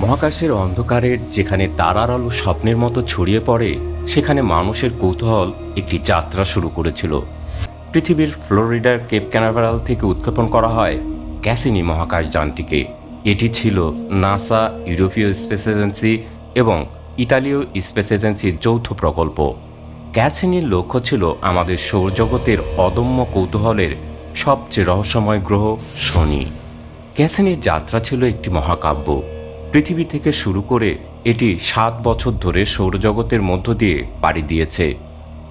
মহাকাশের অন্ধকারের যেখানে তারার আলো স্বপ্নের মতো ছড়িয়ে পড়ে, সেখানে মানুষের কৌতূহল একটি যাত্রা শুরু করেছিল। পৃথিবীর ফ্লোরিডার কেপ ক্যানাভারাল থেকে উৎক্ষেপণ করা হয় ক্যাসিনি মহাকাশ যানটিকে। এটি ছিল নাসা ইউরোপীয় স্পেস এজেন্সি এবং ইতালীয় স্পেস এজেন্সির যৌথ প্রকল্প। ক্যাসিনির লক্ষ্য ছিল আমাদের সৌরজগতের অদম্য কৌতূহলের সবচেয়ে রহস্যময় গ্রহ শনি। ক্যাসিনির যাত্রা ছিল একটি মহাকাব্য। পৃথিবী থেকে শুরু করে এটি সাত বছর ধরে সৌরজগতের মধ্য দিয়ে পাড়ি দিয়েছে।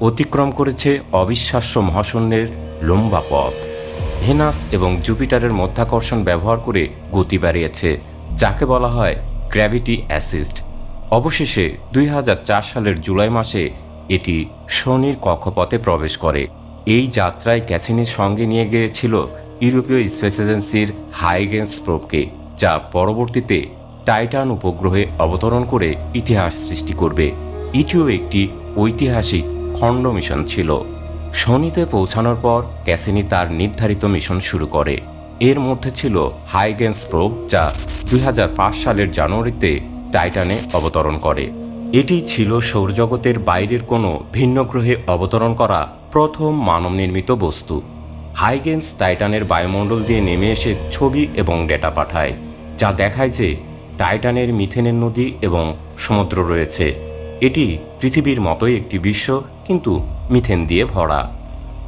অতিক্রম করেছে অবিশ্বাস্য মহাশূন্যের লম্বা পথ। ভেনাস এবং জুপিটারের মধ্যাকর্ষণ ব্যবহার করে গতি বাড়িয়েছে, যাকে বলা হয় গ্র্যাভিটি অ্যাসিস্ট। অবশেষে দুই হাজার চার সালের জুলাই মাসে এটি শনির কক্ষপথে প্রবেশ করে। এই যাত্রায় ক্যাসিনির সঙ্গে নিয়ে গিয়েছিল ইউরোপীয় স্পেস এজেন্সির হাইগেন্স প্রোবকে, যা পরবর্তীতে টাইটান উপগ্রহে অবতরণ করে ইতিহাস সৃষ্টি করবে। এটিও একটি ঐতিহাসিক খণ্ড মিশন ছিল। শনিতে পৌঁছানোর পর ক্যাসিনি তার নির্ধারিত মিশন শুরু করে। এর মধ্যে ছিল হাইগেন্স প্রোব, যা দুই হাজার পাঁচ সালের জানুয়ারিতে টাইটানে অবতরণ করে। এটি ছিল সৌরজগতের বাইরের কোনো ভিন্ন গ্রহে অবতরণ করা প্রথম মানব নির্মিত বস্তু। হাইগেন্স টাইটানের বায়ুমণ্ডল দিয়ে নেমে এসে ছবি এবং ডেটা পাঠায়, যা দেখায় যে টাইটানের মিথেনের নদী এবং সমুদ্র রয়েছে। এটি পৃথিবীর মতোই একটি বিশ্ব, কিন্তু মিথেন দিয়ে ভরা।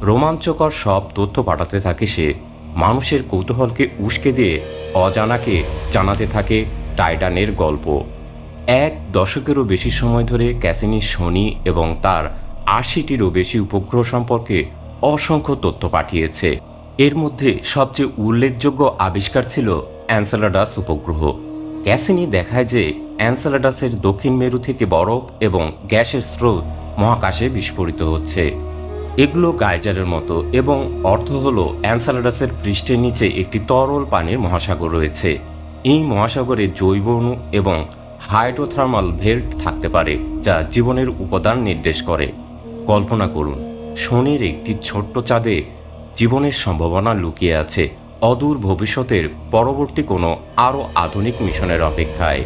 রোমাঞ্চকর সব তথ্য পাঠাতে থাকে সে। মানুষের কৌতূহলকে উস্কে দিয়ে অজানাকে জানাতে থাকে টাইটানের গল্প। এক দশকেরও বেশি সময় ধরে ক্যাসিনি শনি এবং তার আশিটিরও বেশি উপগ্রহ সম্পর্কে অসংখ্য তথ্য পাঠিয়েছে। এর মধ্যে সবচেয়ে উল্লেখযোগ্য আবিষ্কার ছিল অ্যান্সেলাডাস উপগ্রহ। ক্যাসিনি দেখায় যে অ্যান্সেলাডাসের দক্ষিণ মেরু থেকে বরফ এবং গ্যাসের স্রোত মহাকাশে বিস্ফোরিত হচ্ছে। এগুলো গাইজারের মতো এবং অর্থ হল অ্যান্সালাডাসের পৃষ্ঠের নিচে একটি তরল পানির মহাসাগর রয়েছে। এই মহাসাগরে জৈব অণু এবং হাইড্রোথার্মাল ভেল্ট থাকতে পারে, যা জীবনের উপাদান নির্দেশ করে। কল্পনা করুন, শনির একটি ছোট্ট চাঁদে জীবনের সম্ভাবনা লুকিয়ে আছে। অদূর ভবিষ্যতের পরবর্তী কোনো আরও আধুনিক মিশনের অপেক্ষায়।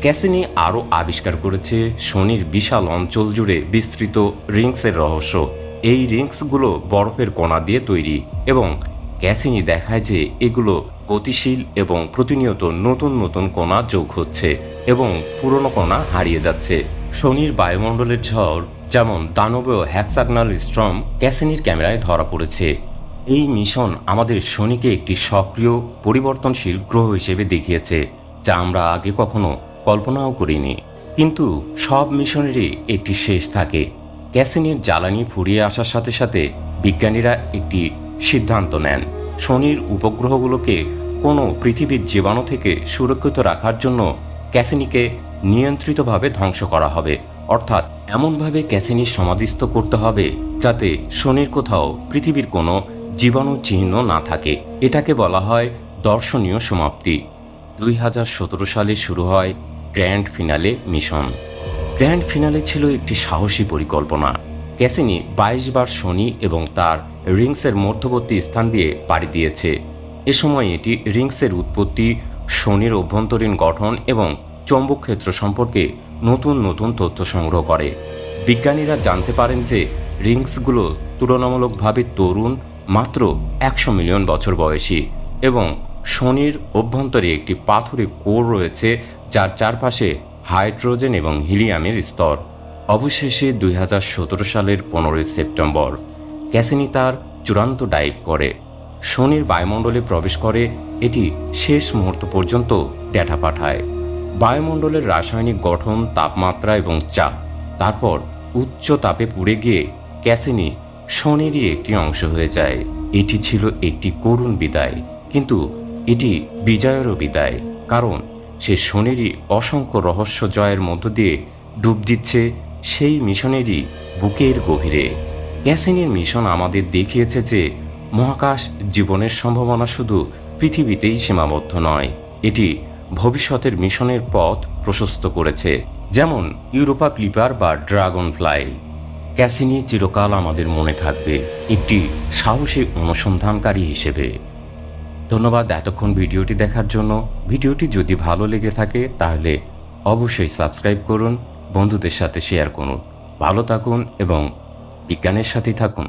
ক্যাসিনি আরও আবিষ্কার করেছে শনির বিশাল অঞ্চল জুড়ে বিস্তৃত রিংসের রহস্য। এই রিংসগুলো বরফের কণা দিয়ে তৈরি এবং ক্যাসিনি দেখায় যে এগুলো গতিশীল এবং প্রতিনিয়ত নতুন নতুন কণা যোগ হচ্ছে এবং পুরনো কণা হারিয়ে যাচ্ছে। শনির বায়ুমণ্ডলের ঝড়, যেমন দানবীয় হ্যাক্সাগনাল স্ট্রম, ক্যাসিনির ক্যামেরায় ধরা পড়েছে। এই মিশন আমাদের শনিকে একটি সক্রিয়, পরিবর্তনশীল গ্রহ হিসেবে দেখিয়েছে, যা আমরা আগে কখনো কল্পনাও করিনি। কিন্তু সব মিশনেরই একটি শেষ থাকে। ক্যাসিনির জ্বালানি ফুরিয়ে আসার সাথে সাথে বিজ্ঞানীরা একটি সিদ্ধান্ত নেন। শনির উপগ্রহগুলোকে কোনো পৃথিবীর জীবাণু থেকে সুরক্ষিত রাখার জন্য ক্যাসিনিকে নিয়ন্ত্রিতভাবে ধ্বংস করা হবে। অর্থাৎ এমনভাবে ক্যাসিনির সমাধিস্থ করতে হবে, যাতে শনির কোথাও পৃথিবীর কোনো জীবাণু চিহ্ন না থাকে, এটাকে বলা হয় দর্শনীয় সমাপ্তি। দুই হাজার সতেরো সালে শুরু হয় grand finale mission. Grand finale ছিল একটি সাহসী পরিকল্পনা। ক্যাসিনি বাইশ বার শনি এবং তার রিংসের মধ্যবর্তী স্থান দিয়ে পাড়ি দিয়েছে। এ সময় এটি রিংসের উৎপত্তি, শনির অভ্যন্তরীণ গঠন এবং চৌম্বক ক্ষেত্র সম্পর্কে নতুন নতুন তথ্য সংগ্রহ করে। বিজ্ঞানীরা জানতে পারেন যে রিংসগুলো তুলনামূলকভাবে তরুণ মাত্র একশো মিলিয়ন বছর বয়সী এবং শনির অভ্যন্তরে একটি পাথুরে কোর রয়েছে যার চারপাশে হাইড্রোজেন এবং হিলিয়ামের স্তর। অবশেষে দুই হাজার সতেরো সালের পনেরোই সেপ্টেম্বর ক্যাসিনি তার চূড়ান্ত ডাইভ করে। শনির বায়ুমণ্ডলে প্রবেশ করে, এটি শেষ মুহূর্ত পর্যন্ত ডেটা পাঠায়। বায়ুমণ্ডলের রাসায়নিক গঠন, তাপমাত্রা এবং চাপ, তারপর উচ্চ তাপে পুড়ে গিয়ে ক্যাসিনি শনিরই একটি অংশ হয়ে যায়। এটি ছিল একটি করুণ বিদায়, কিন্তু এটি বিজয়েরও বিদায়, কারণ সে শনিরই অসংখ্য রহস্য জয়ের মধ্য দিয়ে ডুব দিচ্ছে সেই মিশনেরই বুকের গভীরে। ক্যাসিনির মিশন আমাদের দেখিয়েছে যে মহাকাশ জীবনের সম্ভাবনা শুধু পৃথিবীতেই সীমাবদ্ধ নয়, এটি ভবিষ্যতের মিশনের পথ প্রশস্ত করেছে, যেমন ইউরোপা ক্লিপার বা ড্রাগন ফ্লাই ক্যাসিনি চিরকাল আমাদের মনে থাকবে একটি সাহসী অনুসন্ধানকারী হিসেবে। ধন্যবাদ এতক্ষণ ভিডিওটি দেখার জন্য। ভিডিওটি যদি ভালো লেগে থাকে, তাহলে অবশ্যই সাবস্ক্রাইব করুন, বন্ধুদের সাথে শেয়ার করুন। ভালো থাকুন এবং বিজ্ঞানের সাথে থাকুন।